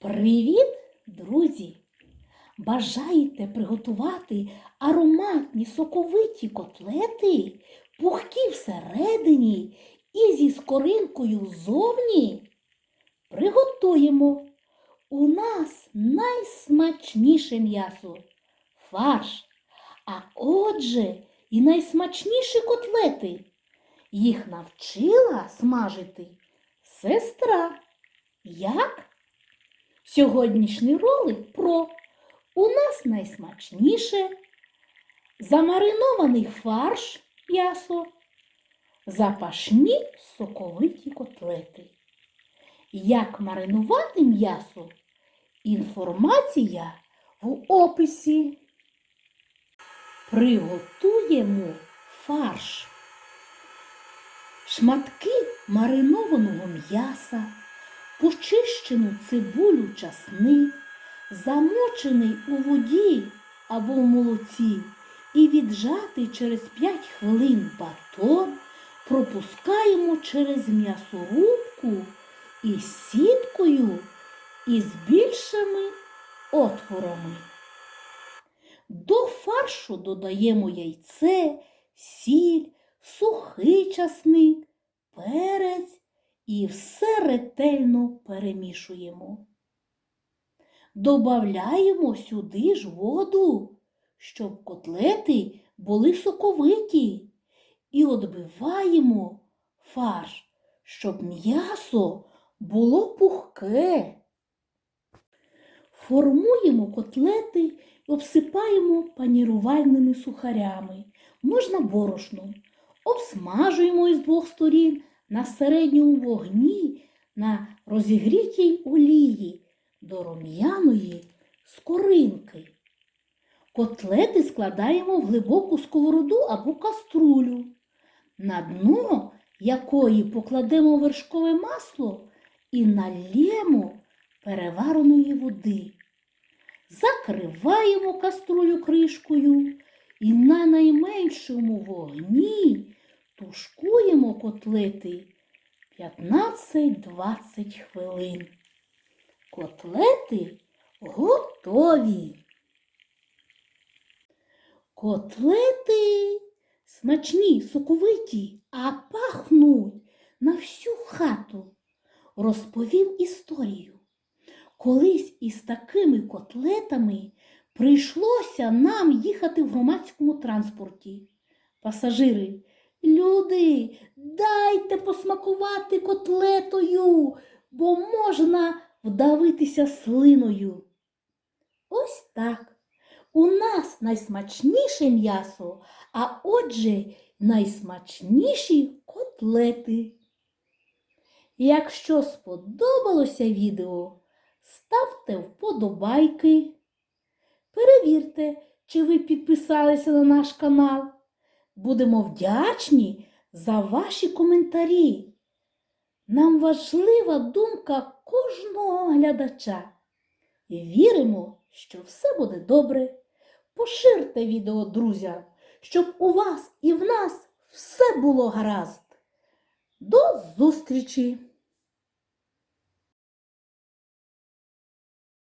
Привіт, друзі! Бажаєте приготувати ароматні соковиті котлети, пухкі всередині і зі скоринкою ззовні? Приготуємо. У нас найсмачніше м'ясо фарш. А отже, і найсмачніші котлети. Їх навчила смажити сестра. Як? Сьогоднішній ролик про у нас найсмачніше замаринований фарш м'ясо, запашні соковиті котлети. Як маринувати м'ясо? Інформація в описі. Приготуємо фарш. Шматки маринованого м'яса, почищену цибулю часник, замочений у воді або в молоці і віджатий через 5 хвилин батон пропускаємо через м'ясорубку із сіткою і з більшими отворами. До фаршу додаємо яйце, сіль, сухий часник, перець і все ретельно перемішуємо. Добавляємо сюди ж воду, щоб котлети були соковиті, і отбиваємо фарш, щоб м'ясо було пухке. Формуємо котлети і обсипаємо панірувальними сухарями, можна борошном. Обсмажуємо із двох сторін на середньому вогні на розігрітій олії до рум'яної скоринки. Котлети складаємо в глибоку сковороду або каструлю, на дно якої покладемо вершкове масло і нальємо перевареної води. Закриваємо каструлю кришкою і на найменшому вогні тушкуємо котлети 15-20 хвилин. Котлети готові. Котлети смачні, соковиті, а пахнуть на всю хату. Розповів історію. Колись із такими котлетами прийшлося нам їхати в громадському транспорті. Пасажири, люди, дайте посмакувати котлетою, бо можна вдавитися слиною. Ось так. У нас найсмачніше м'ясо, а отже, найсмачніші котлети. Якщо сподобалося відео, ставте вподобайки. Перевірте, чи ви підписалися на наш канал. Будемо вдячні за ваші коментарі. Нам важлива думка кожного глядача. І віримо, що все буде добре. Поширте відео друзям, щоб у вас і в нас все було гаразд. До зустрічі!